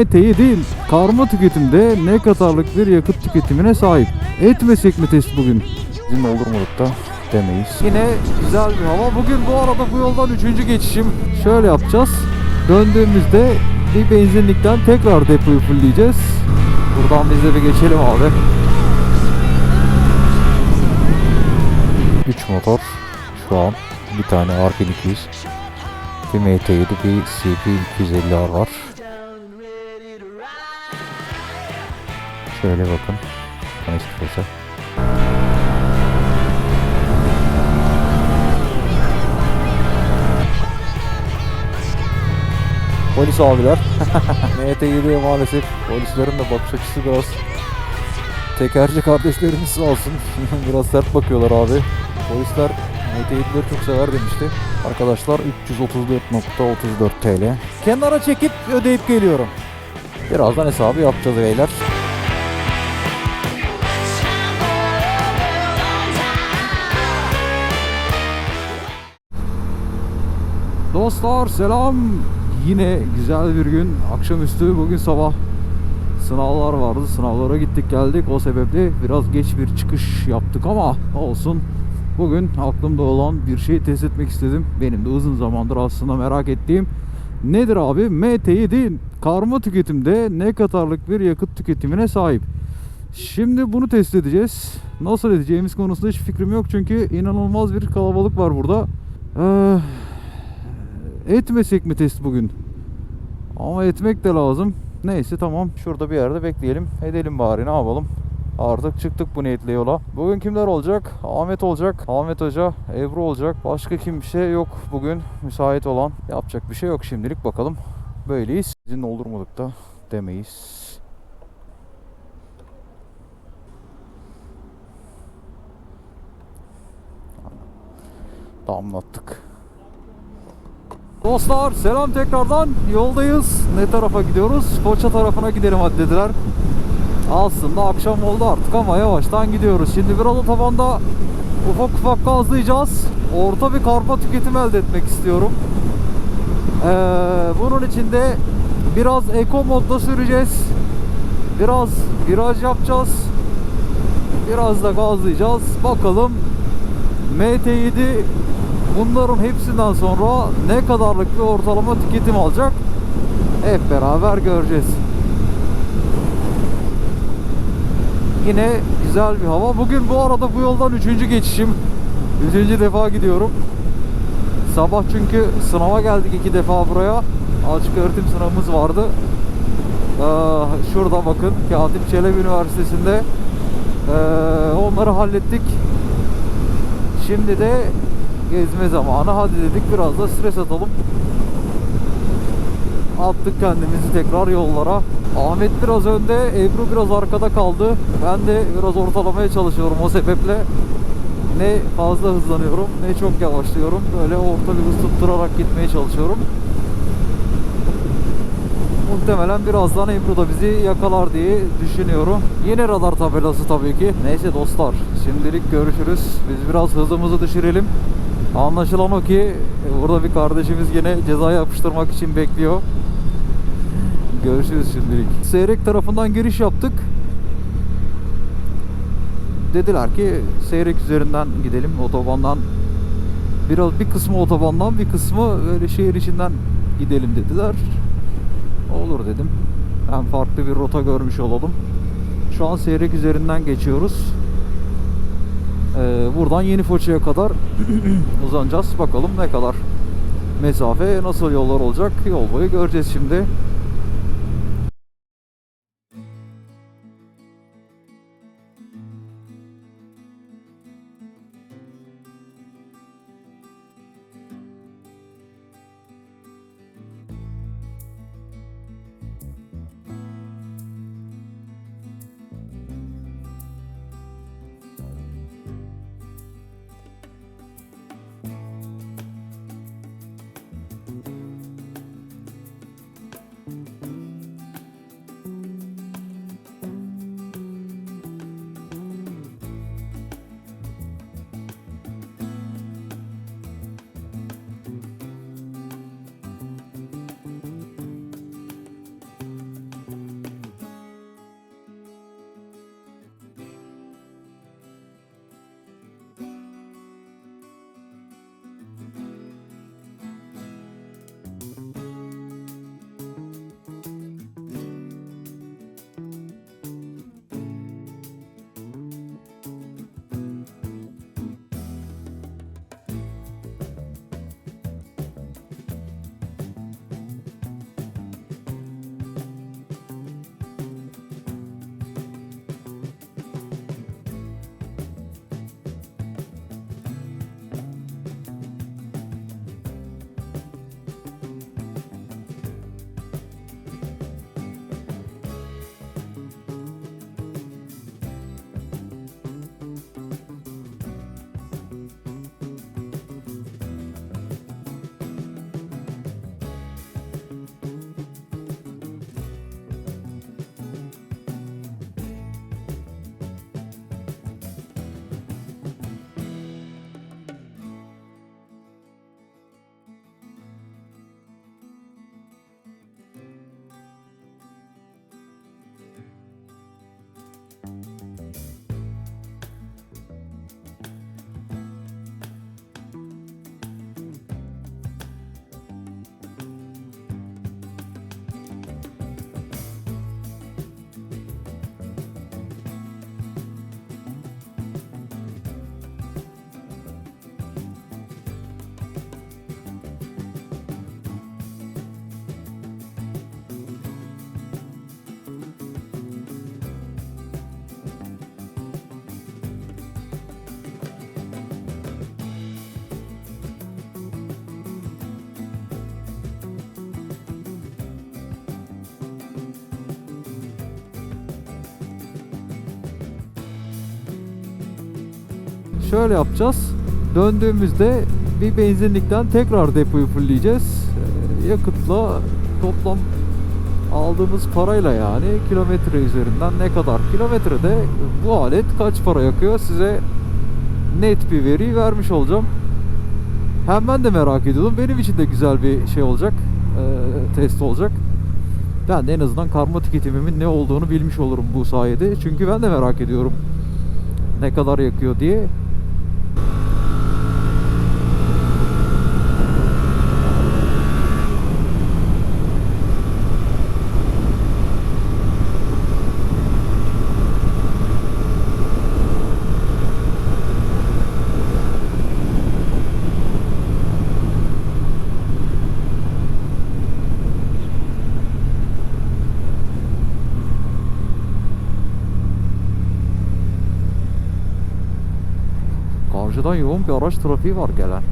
MT7 karma tüketimde ne kadarlık bir yakıt tüketimine sahip? Etmesek mi test bugün? Bizim oldurmadık da demeyiz. Yine güzel bir hava. Bugün bu arada bu yoldan üçüncü geçişim. Şöyle yapacağız. Döndüğümüzde bir benzinlikten tekrar depoyu fullleyeceğiz. Buradan biz de bir geçelim abi. 3 motor şu an bir tane R1200 bir MT7 bir CP250R var. Şöyle bakın. Fırça. Polis abiler. MT7'ye maalesef polislerin de bakış açısı biraz tekerci kardeşlerimiz sağ olsun. biraz sert bakıyorlar abi. Polisler MT7'leri çok sever demişti. Arkadaşlar 334.34 TL. Kenara çekip ödeyip geliyorum. Birazdan hesabı yapacağız beyler. Dostlar selam. Yine güzel bir gün. Akşamüstü bugün sabah sınavlar vardı. Sınavlara gittik geldik. O sebeple biraz geç bir çıkış yaptık ama olsun. Bugün aklımda olan bir şey test etmek istedim. Benim de uzun zamandır aslında merak ettiğim nedir abi? MT7 karma tüketimde ne kadarlık bir yakıt tüketimine sahip? Şimdi bunu test edeceğiz. Nasıl edeceğimiz konusunda hiç fikrim yok çünkü inanılmaz bir kalabalık var burada. Ee, etmesek mi test bugün? Ama etmek de lazım. Neyse tamam şurada bir yerde bekleyelim. Edelim bari ne yapalım. Artık çıktık bu niyetle yola. Bugün kimler olacak? Ahmet olacak, Ahmet Hoca, Ebru olacak. Başka kimse yok bugün müsait olan. Yapacak bir şey yok şimdilik bakalım. Böyleyiz. Sizin oldurmadık da demeyiz. Damlattık. Dostlar selam tekrardan yoldayız. Ne tarafa gidiyoruz? Foça tarafına gidelim hadi dediler. Aslında akşam oldu artık ama yavaştan gidiyoruz. Şimdi biraz otobanda ufak ufak gazlayacağız. Orta bir karpa tüketim elde etmek istiyorum. Ee, bunun için de biraz eko modda süreceğiz. Biraz viraj yapacağız. Biraz da gazlayacağız. Bakalım MT7 bunların hepsinden sonra ne kadarlık bir ortalama tüketim alacak? Hep beraber göreceğiz. Yine güzel bir hava. Bugün bu arada bu yoldan üçüncü geçişim. Üçüncü defa gidiyorum. Sabah çünkü sınava geldik iki defa buraya. Açık öğretim sınavımız vardı. Ee, şurada bakın Katip Çelebi Üniversitesi'nde ee, onları hallettik. Şimdi de gezme zamanı. Hadi dedik biraz da stres atalım. Attık kendimizi tekrar yollara. Ahmet biraz önde, Ebru biraz arkada kaldı. Ben de biraz ortalamaya çalışıyorum o sebeple. Ne fazla hızlanıyorum ne çok yavaşlıyorum. Böyle orta bir hız tutturarak gitmeye çalışıyorum. Muhtemelen birazdan Ebru da bizi yakalar diye düşünüyorum. Yine radar tabelası tabii ki. Neyse dostlar şimdilik görüşürüz. Biz biraz hızımızı düşürelim. Anlaşılan o ki burada bir kardeşimiz yine ceza yapıştırmak için bekliyor. Görüşürüz şimdilik. Seyrek tarafından giriş yaptık. Dediler ki Seyrek üzerinden gidelim otobandan. Biraz bir kısmı otobandan bir kısmı böyle şehir içinden gidelim dediler. Olur dedim. Hem farklı bir rota görmüş olalım. Şu an Seyrek üzerinden geçiyoruz. Ee, buradan Yeni Foça'ya kadar uzanacağız. Bakalım ne kadar mesafe, nasıl yollar olacak. Yol boyu göreceğiz şimdi. Şöyle yapacağız. Döndüğümüzde bir benzinlikten tekrar depoyu fullleyeceğiz. Ee, yakıtla toplam aldığımız parayla yani kilometre üzerinden ne kadar kilometrede bu alet kaç para yakıyor size net bir veri vermiş olacağım. Hem ben de merak ediyordum. Benim için de güzel bir şey olacak. Ee, test olacak. Ben de en azından karma tüketimimin ne olduğunu bilmiş olurum bu sayede. Çünkü ben de merak ediyorum. Ne kadar yakıyor diye. Karşıdan yoğun bir araç trafiği var gelen.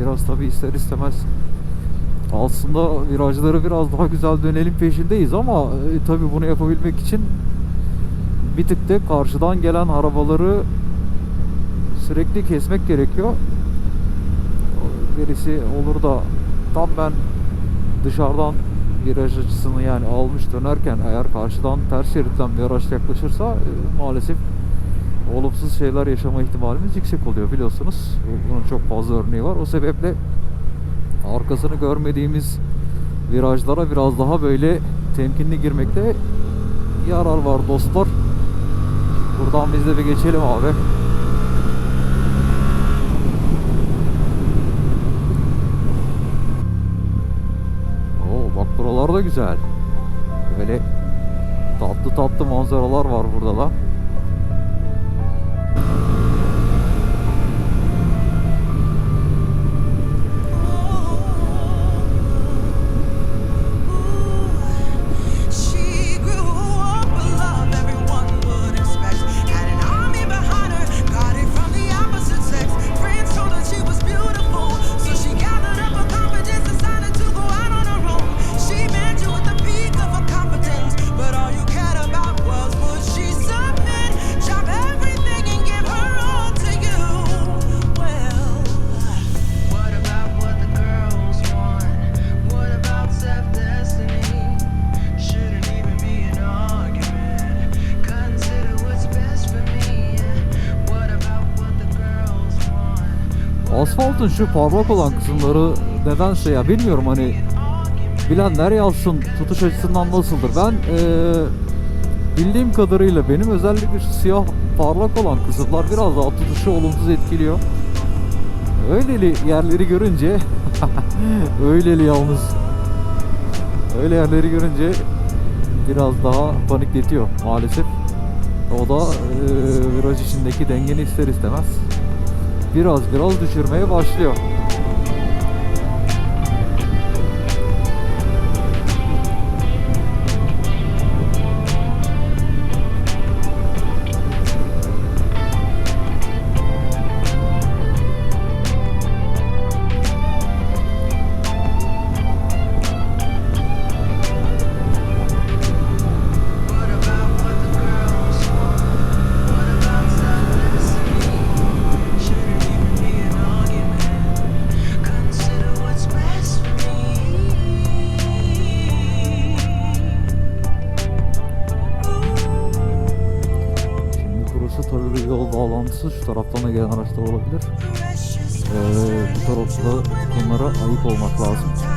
Biraz tabi ister istemez aslında virajları biraz daha güzel dönelim peşindeyiz ama e, tabi bunu yapabilmek için bir tık da karşıdan gelen arabaları sürekli kesmek gerekiyor. Birisi olur da tam ben dışarıdan viraj açısını yani almış dönerken eğer karşıdan ters şeritten bir araç yaklaşırsa e, maalesef olumsuz şeyler yaşama ihtimalimiz yüksek oluyor biliyorsunuz. Bunun çok fazla örneği var. O sebeple arkasını görmediğimiz virajlara biraz daha böyle temkinli girmekte yarar var dostlar. Buradan biz de bir geçelim abi. Oo bak buralar da güzel. Böyle tatlı tatlı manzaralar var burada da. Asfaltın şu parlak olan kısımları nedense ya bilmiyorum hani bilenler yazsın tutuş açısından nasıldır. Ben eee, bildiğim kadarıyla benim özellikle şu siyah parlak olan kısımlar biraz daha tutuşu olumsuz etkiliyor. Öyleli yerleri görünce öyleli yalnız öyle yerleri görünce biraz daha panikletiyor maalesef. O da eee viraj içindeki dengeni ister istemez biraz biraz düşürmeye başlıyor. Tabii bir yol bağlantısı. Şu taraftan da gelen araçlar olabilir. Ee, bu tarafta bunlara ayık olmak lazım.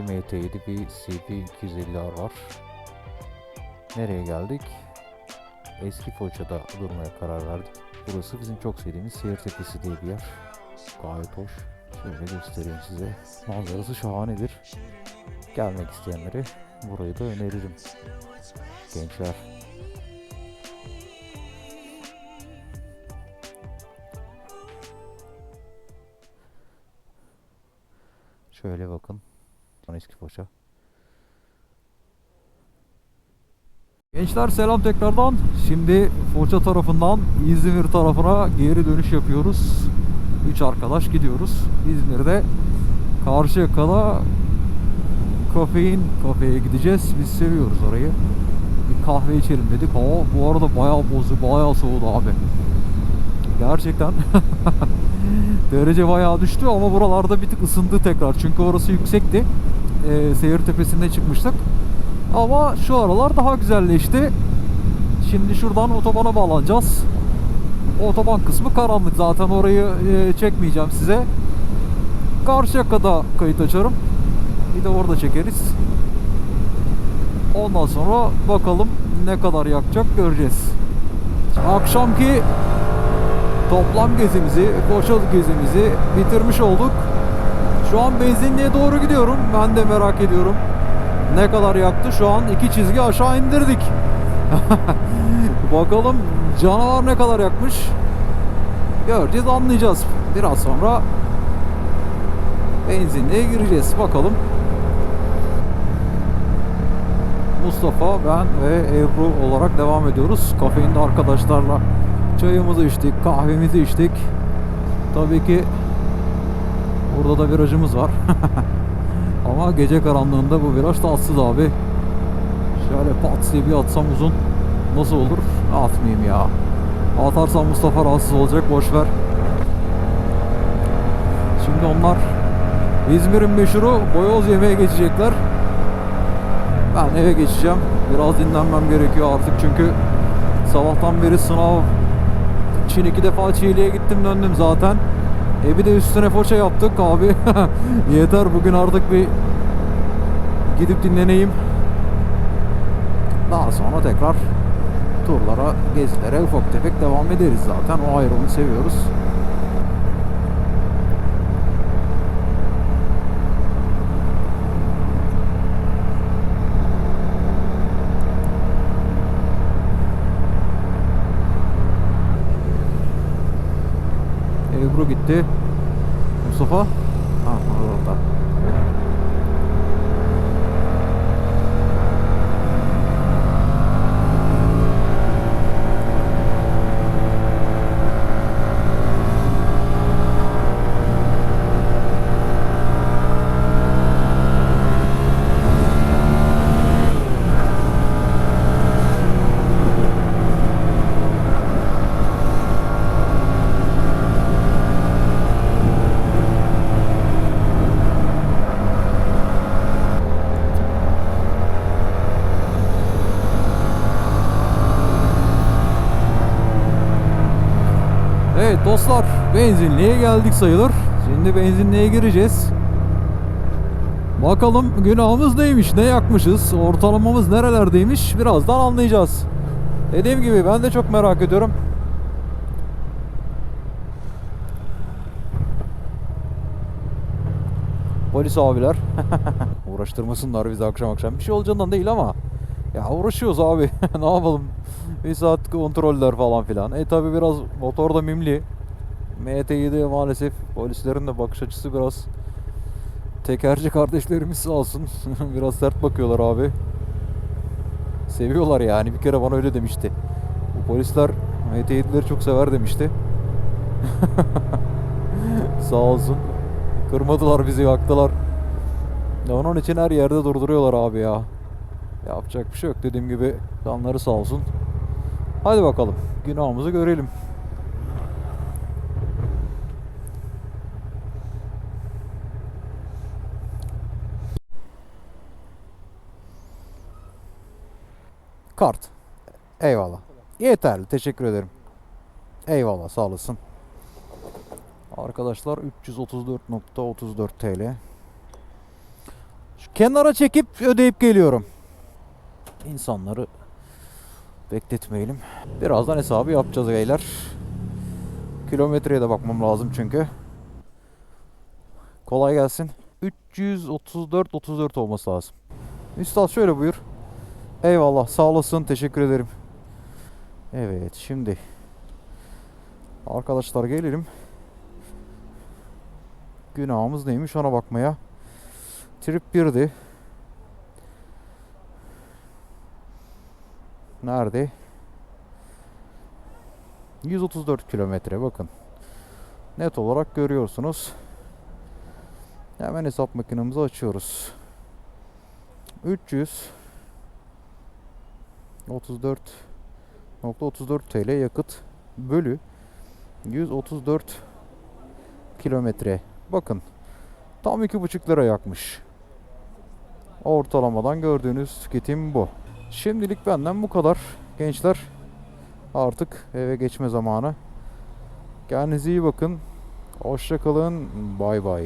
Bir MT7, bir CP250R var. Nereye geldik? Eski Foça'da durmaya karar verdik. Burası bizim çok sevdiğimiz Seyir Tepesi diye bir yer. Gayet hoş. Şöyle göstereyim size. Manzarası şahanedir. Gelmek isteyenlere burayı da öneririm. Gençler. Eski Foça. Gençler selam tekrardan. Şimdi Foça tarafından İzmir tarafına geri dönüş yapıyoruz. Üç arkadaş gidiyoruz. İzmir'de Karşıyaka'da kafein kafeye gideceğiz. Biz seviyoruz orayı. Bir kahve içelim dedik. Hava bu arada bayağı bozdu, bayağı soğudu abi. Gerçekten derece bayağı düştü ama buralarda bir tık ısındı tekrar. Çünkü orası yüksekti. Ee, seyir tepesinde çıkmıştık. Ama şu aralar daha güzelleşti. Şimdi şuradan otobana bağlanacağız. Otoban kısmı karanlık zaten orayı e, çekmeyeceğim size. Karşıyaka'da kayıt açarım. Bir de orada çekeriz. Ondan sonra bakalım ne kadar yakacak göreceğiz. Akşamki toplam gezimizi, Foçalı gezimizi bitirmiş olduk. Şu an benzinliğe doğru gidiyorum. Ben de merak ediyorum. Ne kadar yaktı? Şu an iki çizgi aşağı indirdik. Bakalım canavar ne kadar yakmış. Göreceğiz, anlayacağız. Biraz sonra benzinliğe gireceğiz. Bakalım. Mustafa, ben ve Ebru olarak devam ediyoruz. Kafeinde arkadaşlarla çayımızı içtik, kahvemizi içtik. Tabii ki burada da virajımız var. Ama gece karanlığında bu viraj tatsız abi. Şöyle pat diye bir atsam uzun nasıl olur? Atmayayım ya. Atarsam Mustafa rahatsız olacak boş ver. Şimdi onlar İzmir'in meşhuru boyoz yemeğe geçecekler. Ben eve geçeceğim. Biraz dinlenmem gerekiyor artık çünkü sabahtan beri sınav Çin iki defa Çiğli'ye gittim döndüm zaten. E bir de üstüne foça yaptık abi. Yeter bugün artık bir gidip dinleneyim. Daha sonra tekrar turlara, gezilere ufak tefek devam ederiz zaten. O ayrı onu seviyoruz. Ebru gitti. Mustafa? Ha, orada. Evet dostlar benzinliğe geldik sayılır. Şimdi benzinliğe gireceğiz. Bakalım günahımız neymiş, ne yakmışız, ortalamamız nerelerdeymiş birazdan anlayacağız. Dediğim gibi ben de çok merak ediyorum. Polis abiler uğraştırmasınlar bizi akşam akşam. Bir şey olacağından değil ama ya uğraşıyoruz abi. ne yapalım? Bir saat kontroller falan filan. E tabi biraz motor da mimli. MT7 maalesef polislerin de bakış açısı biraz tekerci kardeşlerimiz sağ olsun. biraz sert bakıyorlar abi. Seviyorlar yani. Bir kere bana öyle demişti. Bu polisler MT7'leri çok sever demişti. sağ olsun. Kırmadılar bizi, yaktılar. Ya onun için her yerde durduruyorlar abi ya. Yapacak bir şey yok dediğim gibi. Canları sağ olsun. Hadi bakalım. Günahımızı görelim. Kart. Eyvallah. Yeterli. Teşekkür ederim. Eyvallah. Sağ olasın. Arkadaşlar 334.34 TL. Şu kenara çekip ödeyip geliyorum. İnsanları bekletmeyelim. Birazdan hesabı yapacağız beyler. Kilometreye de bakmam lazım çünkü. Kolay gelsin. 334 34 olması lazım. Üstad şöyle buyur. Eyvallah sağ olasın teşekkür ederim. Evet şimdi arkadaşlar gelelim. Günahımız neymiş ona bakmaya. Trip 1'di. Nerede? 134 kilometre bakın. Net olarak görüyorsunuz. Hemen hesap makinemizi açıyoruz. 300 34.34 TL yakıt bölü 134 kilometre. Bakın tam iki buçuk lira yakmış. Ortalamadan gördüğünüz tüketim bu. Şimdilik benden bu kadar gençler. Artık eve geçme zamanı. Kendinize iyi bakın. Hoşça kalın. Bay bay.